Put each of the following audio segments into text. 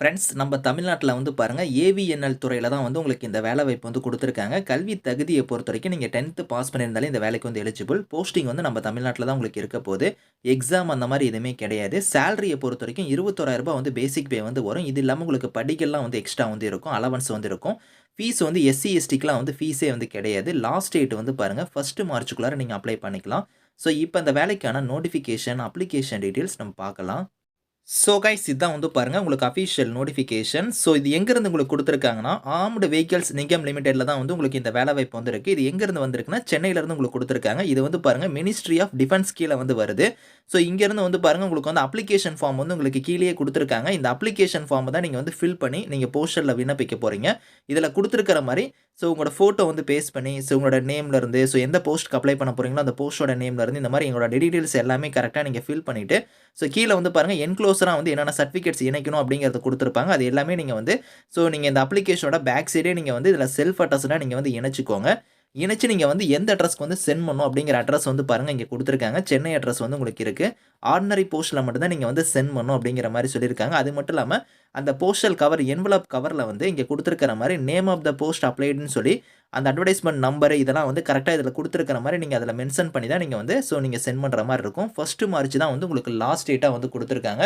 Friends நம்ம தமிழ்நாட்டில் வந்து பாருங்கள் ஏவிஎன்எல் துறையில் தான் வந்து உங்களுக்கு இந்த வேலை வாய்ப்பு வந்து கொடுத்துருக்காங்க. கல்வி தகுதியை பொறுத்த வரைக்கும் நீங்கள் டென்த்து பாஸ் பண்ணியிருந்தாலே இந்த வேலைக்கு வந்து எலிஜிபிள் போஸ்டிங் வந்து நம்ம தமிழ்நாட்டில் தான் உங்களுக்கு இருக்க போது எக்ஸாம் அந்த மாதிரி எதுவுமே கிடையாது. சேலரியை பொறுத்த வரைக்கும் இருபத்தோராயிரரூபா வந்து பேசிக் பே வந்து வரும். இது இல்லாமல் உங்களுக்கு படிக்கெல்லாம் வந்து எக்ஸ்ட்ரா வந்து இருக்கும். அலவன்ஸ் வந்து இருக்கும். ஃபீஸ் வந்து எஸ்சி எஸ்டிக்கெலாம் வந்து ஃபீஸே வந்து கிடையாது. லாஸ்ட் டேட் வந்து பாருங்கள் ஃபஸ்ட்டு மார்ச்சுக்குள்ளார நீங்கள் அப்ளை பண்ணிக்கலாம். ஸோ இப்போ அந்த வேலைக்கான நோட்டிஃபிகேஷன் அப்ளிகேஷன் டீட்டெயில்ஸ் நம்ம பார்க்கலாம். ஸோ கைஸ் இதுதான் வந்து பாருங்கள் உங்களுக்கு அஃபிஷியல் நோட்டிஃபிகேஷன் ஸோ இது எங்கேருந்து உங்களுக்கு கொடுத்துருக்காங்கன்னா ஆம்டு வெஹிக்கல்ஸ் நிகம் லிமிடெடில் தான் வந்து உங்களுக்கு இந்த வேலை வாய்ப்பு வந்துருக்கு. இது எங்கேருந்து வந்திருக்குன்னா சென்னையிலேருந்து உங்களுக்கு கொடுத்துருக்காங்க. இது வந்து பாருங்கள் மினிஸ்ட்ரி ஆஃப் டிஃபென்ஸ் கீழே வந்து வருது. ஸோ இங்கேருந்து வந்து பாருங்கள் உங்களுக்கு வந்து அப்ளிகேஷன் ஃபார்ம் வந்து உங்களுக்கு கீழே கொடுத்துருக்காங்க. இந்த அப்ளிகேஷன் ஃபார்மை தான் நீங்கள் வந்து ஃபில் பண்ணி நீங்கள் போஸ்டரில் விண்ணப்பிக்க போகிறீங்க இதில் கொடுத்துருக்கிற மாதிரி ஸோ உங்களோட ஃபோட்டோ வந்து பேஸ்ட் பண்ணி ஸோ உங்களோட நேம்லேருந்து ஸோ எந்த போஸ்ட்டுக்கு அப்ளை பண்ண போகிறீங்களோ அந்த போஸ்ட்டோட நேம்லேருந்து இந்த மாதிரி எங்களோட டீட்டெயில்ஸ் எல்லாமே கரெக்டாக நீங்கள் ஃபில் பண்ணிவிட்டு ஸோ கீழே வந்து பாருங்கள் என்க்ளோஸராக வந்து என்னென்ன சர்டிஃபிகேட்ஸ் இணைக்கணும் அப்படிங்கிறத கொடுத்துருப்பாங்க. அது எல்லாமே நீங்கள் வந்து ஸோ நீங்கள் இந்த அப்ளிகேஷனோட பேக் சைடே நீங்கள் வந்து இதில் செல்ஃப் அட்ரஸ்னால் நீங்கள் வந்து இணைச்சிக்கோங்க. இணைச்சு நீங்கள் வந்து எந்த அட்ரஸ்க்கு வந்து சென்ட் பண்ணும் அப்படிங்கிற அட்ரஸ் வந்து பாருங்கள் இங்கே கொடுத்துருக்காங்க. சென்னை அட்ரஸ் வந்து உங்களுக்கு இருக்குது ஆர்டினரி போஸ்ட்டில் மட்டும்தான் நீங்கள் வந்து சென்ட் பண்ணும் அப்படிங்கிற மாதிரி சொல்லியிருக்காங்க. அது மட்டும் இல்லாமல் அந்த போஸ்டல் கவர் என்வலப் கவரில் வந்து இங்கே கொடுத்துருக்கிற மாதிரி நேம் ஆஃப் த போஸ்ட் அப்ளைடுன்னு சொல்லி அந்த அட்வர்டைஸ்மெண்ட் நம்பர் இதெல்லாம் வந்து கரெக்டாக இதில் கொடுத்துருக்கிற மாதிரி நீங்கள் அதில் மென்ஷன் பண்ணி தான் நீங்கள் வந்து ஸோ நீங்கள் சென்ட் பண்ணுற மாதிரி இருக்கும். ஃபஸ்ட்டு மார்ச் தான் வந்து உங்களுக்கு லாஸ்ட் டேட்டாக வந்து கொடுத்துருக்காங்க.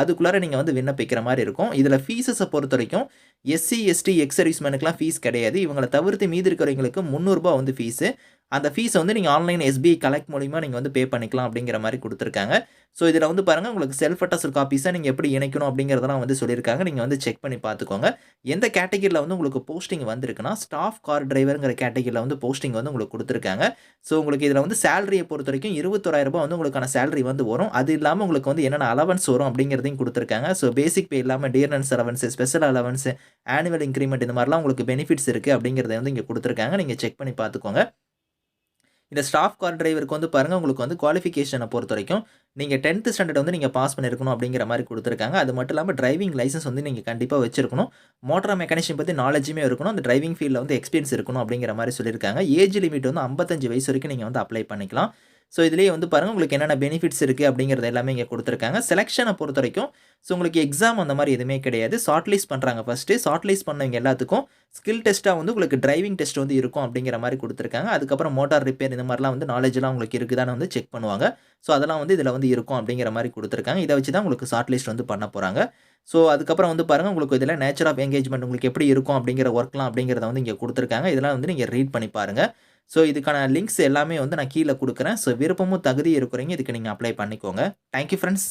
அதுக்குள்ளார நீங்கள் வந்து விண்ணப்பிக்கிற மாதிரி இருக்கும். இதில் ஃபீஸஸை பொறுத்த வரைக்கும் எஸ்சி எஸ்டி எக்ஸ் சர்வீஸ்மேனுக்குலாம் ஃபீஸ் கிடையாது. இவங்களை தவிர்த்து மீதி இருக்கிறவங்களுக்கு முந்நூறுரூபா வந்து ஃபீஸு அந்த ஃபீஸை வந்து நீங்கள் ஆன்லைன் எஸ்பிஐ கலெக்ட் மூலிமா நீங்கள் வந்து பே பண்ணிக்கலாம் அப்படிங்கிற மாதிரி கொடுத்துருக்காங்க. ஸோ இதில் வந்து பாருங்கள் உங்களுக்கு செல்ஃப் அட்டஸ்ட் காப்பீஸை நீங்கள் எப்படி இணைக்கணும் அப்படிங்கிறதெல்லாம் வந்து சொல்லியிருக்காங்க. நீங்கள் வந்து செக் பண்ணி பார்த்துக்கோங்க. எந்த கேட்டகிரியில் வந்து உங்களுக்கு போஸ்டிங் வந்திருக்குன்னா ஸ்டாஃப் கார் டிரைவருங்கிற கேட்டகிரியில் வந்து போஸ்டிங் வந்து உங்களுக்கு கொடுத்துருக்காங்க. ஸோ உங்களுக்கு இதில் வந்து சேலரியை பொறுத்த வரைக்கும் இருபத்தோராயிரரூபா ரூபாய் வந்து உங்களுக்கான சேலரி வந்து வரும். அது இல்லாமல் உங்களுக்கு வந்து என்னென்ன அலவன்ஸ் வரும் அப்படிங்கிறதையும் கொடுத்துருக்காங்க. ஸோ பேசிக் பே இல்லாமல் dearness allowance special allowance annual increment இந்த மாதிரிலாம் உங்களுக்கு பெனிஃபிட்ஸ் இருக்குது அப்படிங்கிறத வந்து இங்கே கொடுத்துருக்காங்க. நீங்கள் செக் பண்ணி பார்த்துக்கோங்க. இந்த ஸ்டாஃப் கார் டிரைவருக்கு வந்து பாருங்கள் உங்களுக்கு வந்து குவாலிஃபிகேஷனை பொறுத்த வரைக்கும் நீங்கள் டென்த்து ஸ்டாண்டர்ட் வந்து நீங்கள் பாஸ் பண்ணியிருக்கணும் அப்படிங்கிற மாதிரி கொடுத்துருக்காங்க. அது மட்டும் இல்லாமல் டிரைவிங் லைசன்ஸ் வந்து நீங்கள் கண்டிப்பாக வச்சிருக்கணும். மோட்டார் மெக்கானிஷன் பற்றி நாலேஜுமே இருக்கணும். அந்த டிரைவிங் ஃபீல்டில் வந்து எக்ஸ்பீரியன்ஸ் இருக்கணும் அப்படிங்கிற மாதிரி சொல்லியிருக்காங்க. ஏஜ் லிமிட் வந்து ஐம்பத்தஞ்சு வயசு வரைக்கும் நீங்கள் வந்து அப்ளை பண்ணிக்கலாம். ஸோ இதுலேயே வந்து பாருங்கள் உங்களுக்கு என்னென்ன பெனிஃபிட்ஸ் இருக்குது அப்படிங்கிறது எல்லாமே இங்கே கொடுத்துருக்காங்க. செலெக்ஷனை பொறுத்த வரைக்கும் ஸோ உங்களுக்கு எக்ஸாம் அந்த மாதிரி எதுவுமே கிடையாது. ஷார்ட் லிஸ்ட் பண்ணுறாங்க ஃபஸ்ட்டு ஷார்ட் லிஸ்ட் பண்ணவங்க எல்லாத்துக்கும் ஸ்கில் டெஸ்ட்டாக வந்து உங்களுக்கு டிரைவிங் டெஸ்ட் வந்து இருக்கும் அப்படிங்கிற மாதிரி கொடுத்துருக்காங்க. அதுக்கப்புறம் மோட்டார் ரிப்பேர் இந்த மாதிரிலாம் வந்து நாலேஜ்லாம் உங்களுக்கு இருக்குதான்னு வந்து செக் பண்ணுவாங்க. ஸோ அதெல்லாம் வந்து இதில் வந்து இருக்கும் அப்படிங்கிற மாதிரி கொடுத்துருக்காங்க. இதை வச்சு தான் உங்களுக்கு ஷார்ட் லிஸ்ட் வந்து பண்ண போகிறாங்க ஸோ அதுக்கப்புறம் வந்து பாருங்கள் உங்களுக்கு இதில் நேச்சர் ஆஃப் எங்கேஜ்மெண்ட் உங்களுக்கு எப்படி இருக்கும் அப்படிங்கிற ஒர்க்லாம் அப்படிங்கிறத வந்து இங்கே கொடுத்துருக்காங்க. இதெல்லாம் வந்து நீங்கள் ரீட் பண்ணி பாருங்கள் ஸோ இதுக்கான லிங்க்ஸ் எல்லாமே வந்து நான் கீழே கொடுக்குறேன். ஸோ விருப்பமும் தகுதி இருக்கிறீங்க இதுக்கு நீங்கள் அப்ளை பண்ணிக்கோங்க. Thank you friends